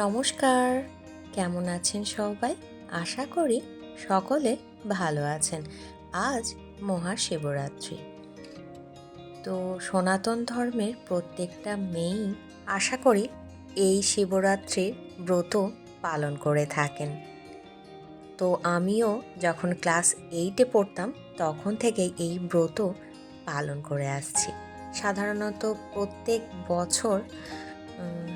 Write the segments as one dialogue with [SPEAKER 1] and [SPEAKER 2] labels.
[SPEAKER 1] নমস্কার। কেমন আছেন সবাই? আশা করি সকলে ভালো আছেন। আজ মহাশিবরাত্রি। তো সনাতন ধর্মের প্রত্যেকটা মেয়েই আশা করি এই শিবরাত্রির ব্রত পালন করে থাকেন। তো আমিও যখন ক্লাস এইটে পড়তাম, তখন থেকেই এই ব্রত পালন করে আসছি। সাধারণত প্রত্যেক বছর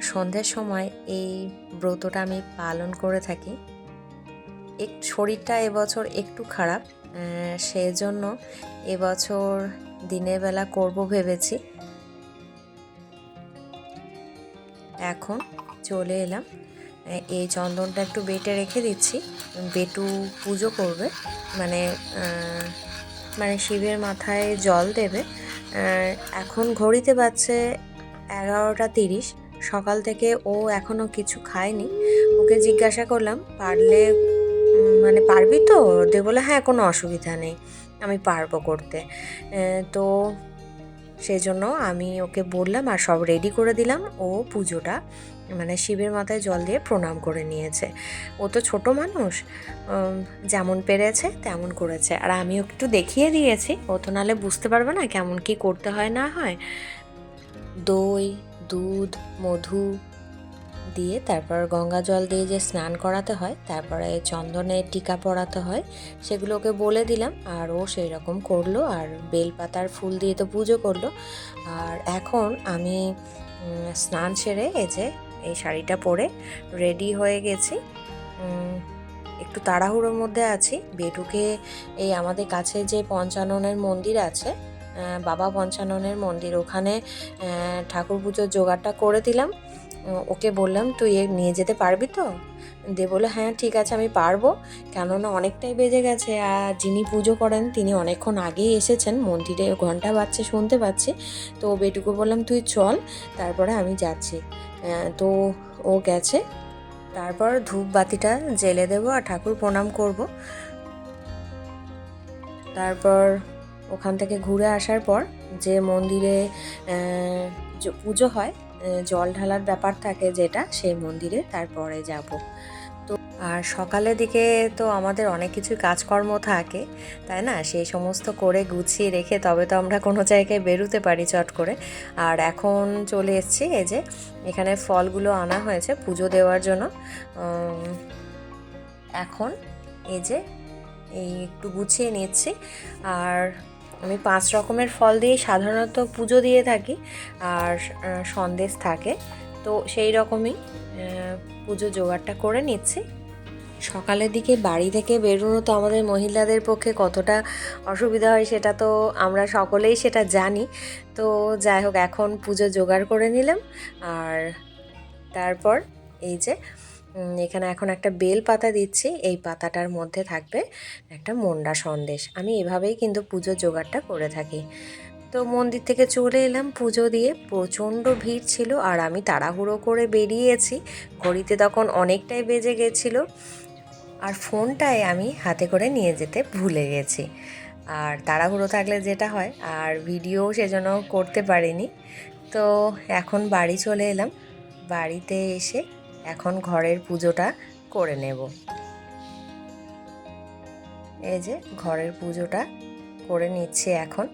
[SPEAKER 1] সন্ধ্যের সময় এই ব্রতটা আমি পালন করে থাকি। এক শরীরটা এবছর একটু খারাপ আহ, সেজন্য এবছর দিনের বেলা করব ভেবেছি। এখন চলে এলাম। এই চন্দনটা একটু বেটে রেখে দিচ্ছি। বেটু পুজো করবে মানে মানে শিবের মাথায় জল দেবে। এখন ঘড়িতে বাজছে এগারোটা তিরিশ। সকাল থেকে ও এখনও কিছু খায়নি। ওকে জিজ্ঞাসা করলাম, পারলে মানে পারবি তো? দে বলে হ্যাঁ কোনো অসুবিধা নেই, আমি পারব করতে। তো সেই জন্য আমি ওকে বললাম আর সব রেডি করে দিলাম। ও পুজোটা মানে শিবের মাথায় জল দিয়ে প্রণাম করে নিয়েছে। ও তো ছোট মানুষ যেমন পেরেছে তেমন করেছে। আর আমিও একটু দেখিয়ে দিয়েছি, ও তো নাহলে বুঝতে পারবে না কেমন কি করতে হয় না হয়। দই দুধ, মধু দিয়ে তারপর গঙ্গা জল দিয়ে যে স্নান করাতে হয়, তারপরে চন্দনের টিকা পরাতে হয় সেগুলোকে বলে দিলাম আর ও সেই রকম করল আর বেলপাতার ফুল দিয়ে তো পুজো করল। আর এখন আমি স্নান সেরে এই যে এই শাড়িটা পরে রেডি হয়ে গেছি। একটু তাড়াহুড়োর মধ্যে আছি। বেটুকে এই আমাদের কাছে যে পঞ্চাননের মন্দির আছে বাবা পঞ্চাননের মন্দির। ওখানে ঠাকুর পুজোর জোগাড়টা করে দিলাম। ওকে বললাম, তুই এ নিয়ে যেতে পারবি তো? দে বলে হ্যাঁ ঠিক আছে, আমি পারব। কেননা অনেকটাই বেজে গেছে। আর যিনি পুজো করেন, তিনি অনেকক্ষণ আগেই এসেছেন। মন্দিরে ঘণ্টা বাজছে, শুনতে পাচ্ছি। তো বেটুকু বললাম, তুই চল, তারপরে আমি যাচ্ছি। তো ও গেছে। তারপর ধূপ বাতিটা জেলে দেবো আর ঠাকুর প্রণাম করব। তারপর ওখান থেকে ঘুরে আসার পর যে মন্দিরে পুজো হয় জল ঢালার ব্যাপার থাকে যেটা, সেই মন্দিরে তারপরে যাব। তো, আর সকালের দিকে তো আমাদের অনেক কিছু কাজকর্ম থাকে, তাই না? সেই সমস্ত করে গুছিয়ে রেখে তবে তো আমরা কোনো জায়গায় বেরোতে পারি চট করে। আর এখন চলে এসেছি এই যে এখানে ফলগুলো আনা হয়েছে পুজো দেওয়ার জন্য। এখন এই যে এই একটু গুছিয়ে নিচ্ছি। আর আমি পাঁচ রকমের ফল দিয়ে সাধারণত পুজো দিয়ে থাকি আর সন্দেশ থাকে। তো সেই রকমই পুজো জোগাড়টা করে নিচ্ছি। সকালের দিকে বাড়ি থেকে বেরোনো তো আমাদের মহিলাদের পক্ষে কতটা অসুবিধা হয় সেটা তো আমরা সকলেই সেটা জানি। তো যাই হোক, এখন পুজো জোগাড় করে নিলাম। আর তারপর এই যে এখানে এখন একটা বেল পাতা দিচ্ছি। এই পাতাটার মধ্যে থাকবে একটা মন্ডা সন্দেশ। আমি এভাবেই কিন্তু পুজো জোগাড়টা করে থাকি। তো মন্দির থেকে চলে এলাম পুজো দিয়ে। প্রচণ্ড ভিড় ছিল আর আমি তাড়াহুড়ো করে বেরিয়েছি। ঘড়িতে তখন অনেকটাই বেজে গেছিল। আর ফোনটাই আমি হাতে করে নিয়ে যেতে ভুলে গেছি। আর তাড়াহুড়ো থাকলে যেটা হয়, আর ভিডিও সেজন্য করতে পারিনি। তো এখন বাড়ি চলে এলাম। বাড়িতে এসে এখন ঘরের পুজোটা করে নেব। এই যে ঘরের পুজোটা করে নিচ্ছি এখন।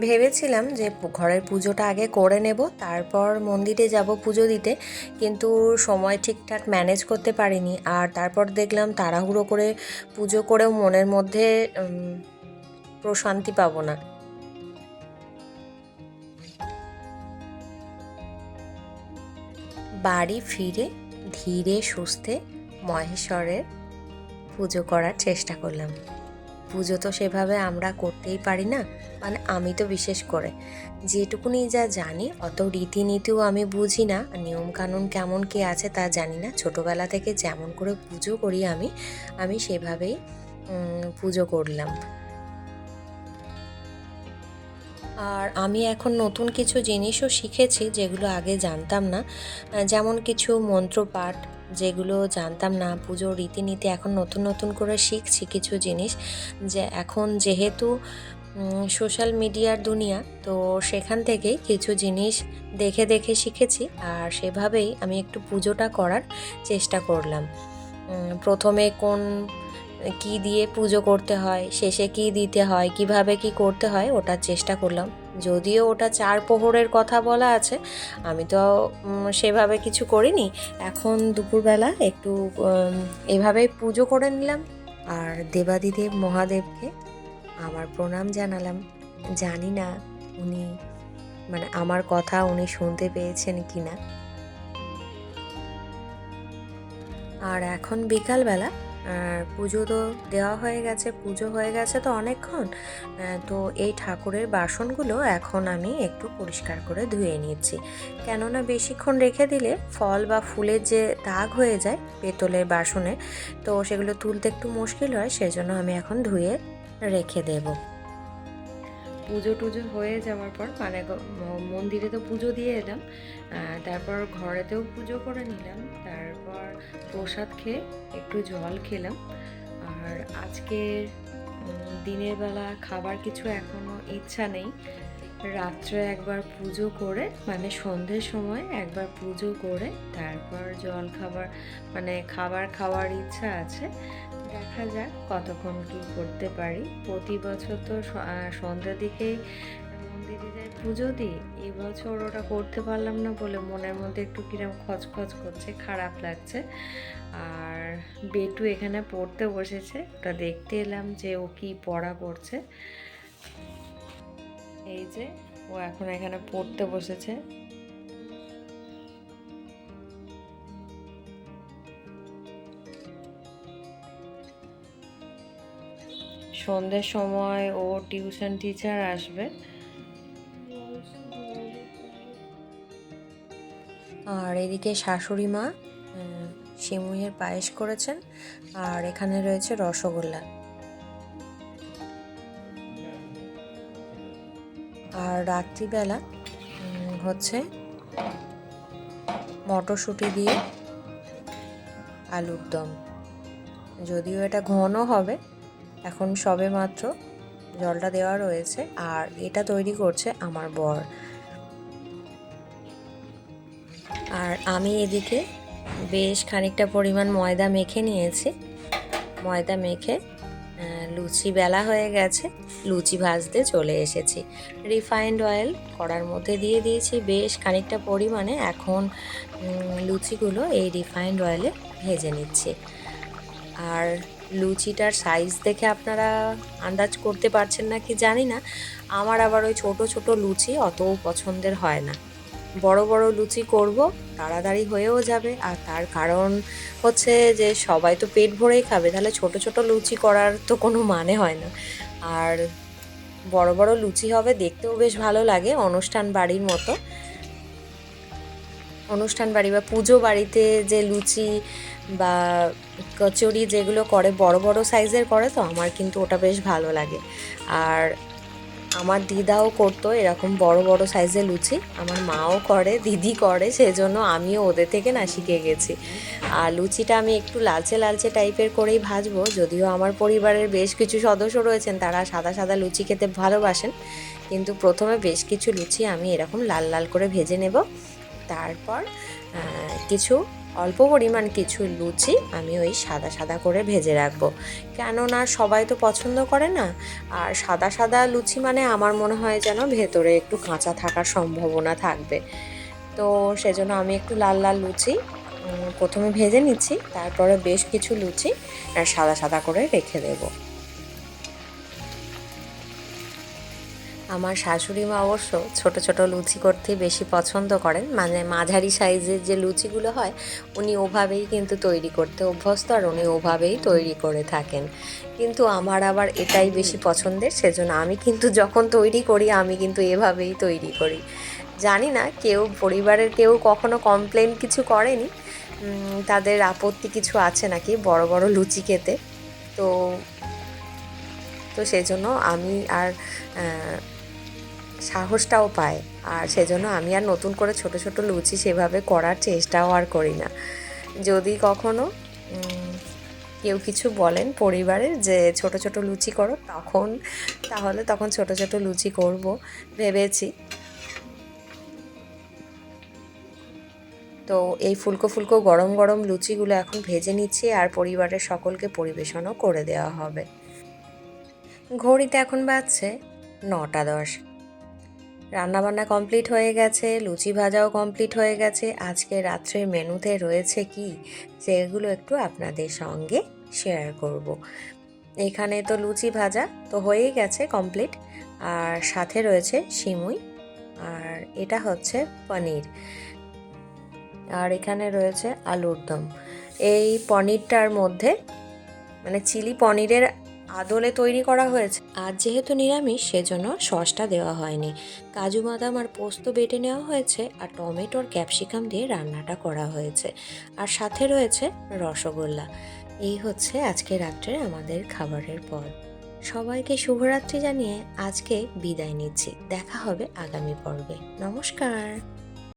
[SPEAKER 1] ভেবেছিলাম যে ঘরের পুজোটা আগে করে নেব, তারপর মন্দিরে যাব পুজো দিতে, কিন্তু সময় ঠিকঠাক ম্যানেজ করতে পারিনি। আর তারপর দেখলাম তাড়াহুড়ো করে পুজো করেও মনের মধ্যে প্রশান্তি পাবো না। বাড়ি ফিরে ধীরে সুস্থে মহেশ্বরের পুজো করার চেষ্টা করলাম। পুজো তো সেভাবে আমরা করতেই পারি না মানে আমি তো বিশেষ করে। যেটুকুনি যা জানি, অত রীতিনীতিও আমি বুঝি না নিয়মকানুন কেমন কি আছে তা জানি না। ছোটোবেলা থেকে যেমন করে পুজো করি আমি আমি সেভাবেই পুজো করলাম। আর আমি এখন নতুন কিছু জিনিসও শিখেছি যেগুলো আগে জানতাম না। যেমন কিছু মন্ত্রপাঠ যেগুলো জানতাম না, পুজোর রীতিনীতি এখন নতুন নতুন করে শিখছি কিছু জিনিস। যে এখন যেহেতু সোশ্যাল মিডিয়ার দুনিয়া, তো সেখান থেকেই কিছু জিনিস দেখে দেখে শিখেছি আর সেভাবেই আমি একটু পুজোটা করার চেষ্টা করলাম। প্রথমে কোন কি দিয়ে পুজো করতে হয়, শেষে কি দিতে হয়, কীভাবে কি করতে হয়, ওটার চেষ্টা করলাম। যদিও ওটা চার প্রহরের কথা বলা আছে, আমি তো সেভাবে কিছু করিনি। এখন দুপুরবেলা একটু এভাবেই পুজো করে নিলাম। আর দেবাদিদেব মহাদেবকে আমার প্রণাম জানালাম। জানি না উনি মানে আমার কথা উনি শুনতে পেয়েছেন কি না আর এখন বিকালবেলা আর পুজো তো দেওয়া হয়ে গেছে, পুজো হয়ে গেছে তো অনেকক্ষণ। তো এই ঠাকুরের বাসনগুলো এখন আমি একটু পরিষ্কার করে ধুয়ে নিচ্ছি। কেননা বেশিক্ষণ রেখে দিলে ফল বা ফুলের যে দাগ হয়ে যায় পেতলের বাসনে, তো সেগুলো তুলতে একটু মুশকিল হয়, সেজন্য আমি এখন ধুয়ে রেখে দেব। পুজো টুজো হয়ে যাওয়ার পর মানে মন্দিরে তো পুজো দিয়ে এলাম তারপর ঘরেতেও পুজো করে নিলাম তারপর প্রসাদ খেয়ে একটু জল খেলাম আর আজকের উম, দিনের বেলা খাবার কিছু এখনও ইচ্ছা নেই। রাত্রে একবার পুজো করে মানে সন্ধ্যের সময় একবার পুজো করে তারপর জল খাবার মানে খাবার খাওয়ার ইচ্ছা আছে দেখা যাক কতক্ষণ কি করতে পারি। প্রতি বছর তো সন্ধ্যার দিকেই মন্দিরে যাই পুজো দিই। এবছর ওটা করতে পারলাম না বলে মনের মধ্যে একটু কিরম খচখচ করছে, খারাপ লাগছে। আর বেটু এখানে পড়তে বসেছে, ওটা দেখতে এলাম যে ও কি পড়া করছে। এই যে ও এখন এখানে পড়তে বসেছে। সন্ধ্যের সময় ও টিউশন টিচার আসবে। আর এদিকে শাশুড়ি মা উম, সিমুইয়ের পায়েস করেছেন। আর এখানে রয়েছে রসগোল্লা। আর রাত্রিবেলা হচ্ছে মটরশুঁটি দিয়ে আলুর দম। যদিও এটা ঘন হবে এখন সবে মাত্র জলটা দেওয়া রয়েছে আর এটা তৈরি করছে আমার বর। আর আমি এদিকে বেশ খানিকটা পরিমাণ ময়দা মেখে নিয়েছি। ময়দা মেখে লুচি বেলা হয়ে গেছে, লুচি ভাজতে চলে এসেছি। রিফাইন্ড অয়েল কড়ার মধ্যে দিয়ে দিয়েছি বেশ খানিকটা পরিমাণে। এখন লুচিগুলো এই রিফাইন্ড অয়েলে ভেজে নিচ্ছি। আর লুচিটার সাইজ দেখে আপনারা আন্দাজ করতে পারছেন না কি জানি না। আমার আবার ওই ছোট ছোট লুচি অত পছন্দের হয় না। বড় বড় লুচি করব, তাড়াতাড়ি হয়েও যাবে। আর তার কারণ হচ্ছে যে সবাই তো পেট ভরেই খাবে, তাহলে ছোট ছোট লুচি করার তো কোনো মানে হয় না। আর বড় বড় লুচি হবে, দেখতেও বেশ ভালো লাগে অনুষ্ঠান বাড়ির মতো। অনুষ্ঠান বাড়ি বা পুজো বাড়িতে যে লুচি বা কচুরি যেগুলো করে, বড় বড় সাইজের করে তো, আমার কিন্তু ওটা বেশ ভালো লাগে। আর আমার দিদাও করতো এরকম বড় বড় সাইজের লুচি, আমার মাও করে, দিদি করে, সেজন্য আমিও ওদের থেকে না শিখে গেছি। আর লুচিটা আমি একটু লালচে লালচে টাইপের করেই ভাজবো, যদিও আমার পরিবারের বেশ কিছু সদস্য রয়েছেন, তারা সাদা সাদা লুচি খেতে ভালোবাসেন, কিন্তু প্রথমে বেশ কিছু লুচি আমি এরকম লাল লাল করে ভেজে নেব। তারপর কিছু অল্প পরিমাণ কিছু লুচি আমি ওই সাদা সাদা করে ভেজে রাখব। কেননা সবাই তো পছন্দ করে না। আর সাদা সাদা লুচি মানে আমার মনে হয় যেন ভেতরে একটু কাঁচা থাকার সম্ভাবনা থাকবে। তো সেজন্য আমি একটু লাল লাল লুচি প্রথমে ভেজে নিচ্ছি, তারপরে বেশ কিছু লুচি সাদা সাদা করে রেখে দেবো। আমার শাশুড়ি মা অবশ্য ছোট ছোট লুচি করতে বেশি পছন্দ করেন। মানে মাঝারি সাইজের যে লুচিগুলো হয়, উনি ওভাবেই কিন্তু তৈরি করতে অভ্যস্ত আর উনি ওভাবেই তৈরি করে থাকেন। কিন্তু আমার আবার এটাই বেশি পছন্দের, সেজন্য আমি কিন্তু যখন তৈরি করি, আমি কিন্তু এভাবেই তৈরি করি। জানি না, কেউ পরিবারের কেউ কখনো কমপ্লেন কিছু করেনি? তাদের আপত্তি কিছু আছে নাকি বড় বড় লুচি খেতে? তো তো সেজন্য আমি আর সাহসটাও পায়। আর সেজন্য আমি আর নতুন করে ছোট ছোট লুচি সেভাবে করার চেষ্টাও আর করি না। যদি কখনো কেউ কিছু বলেন পরিবারের যে ছোট ছোট লুচি করো, তখন, তাহলে তখন ছোট ছোট লুচি করব, ভেবেছি। তো এই ফুলকো ফুলকো গরম গরম লুচিগুলো এখন ভেজে নিচ্ছি আর পরিবারের সকলকে পরিবেশনও করে দেওয়া হবে। ঘড়িতে এখন বাজছে নটা দশ। রান্নাবান্না কমপ্লিট হয়ে গেছে, লুচি ভাজাও কমপ্লিট হয়ে গেছে। আজকে রাত্রের মেনুতে রয়েছে কি? সেগুলো একটু আপনাদের সঙ্গে শেয়ার করব। এখানে তো লুচি ভাজা তো হয়েই গেছে কমপ্লিট আর সাথে রয়েছে সিমুই। আর এটা হচ্ছে পনির। আর এখানে রয়েছে আলুর দম। এই পনিরটার মধ্যে মানে চিলি পনিরের আদলে তৈরি করা হয়েছে। আর যেহেতু নিরামিষ, সেজন্য সসটা দেওয়া হয়নি। কাজু বাদাম আর পোস্ত বেটে নেওয়া হয়েছে আর টমেটোর ক্যাপসিকাম দিয়ে রান্নাটা করা হয়েছে। আর সাথে রয়েছে রসগোল্লা। এই হচ্ছে আজকে রাত্রে আমাদের খাবারের পর। সবাইকে শুভরাত্রি জানিয়ে আজকে বিদায় নিচ্ছি। দেখা হবে আগামী পর্বে। নমস্কার।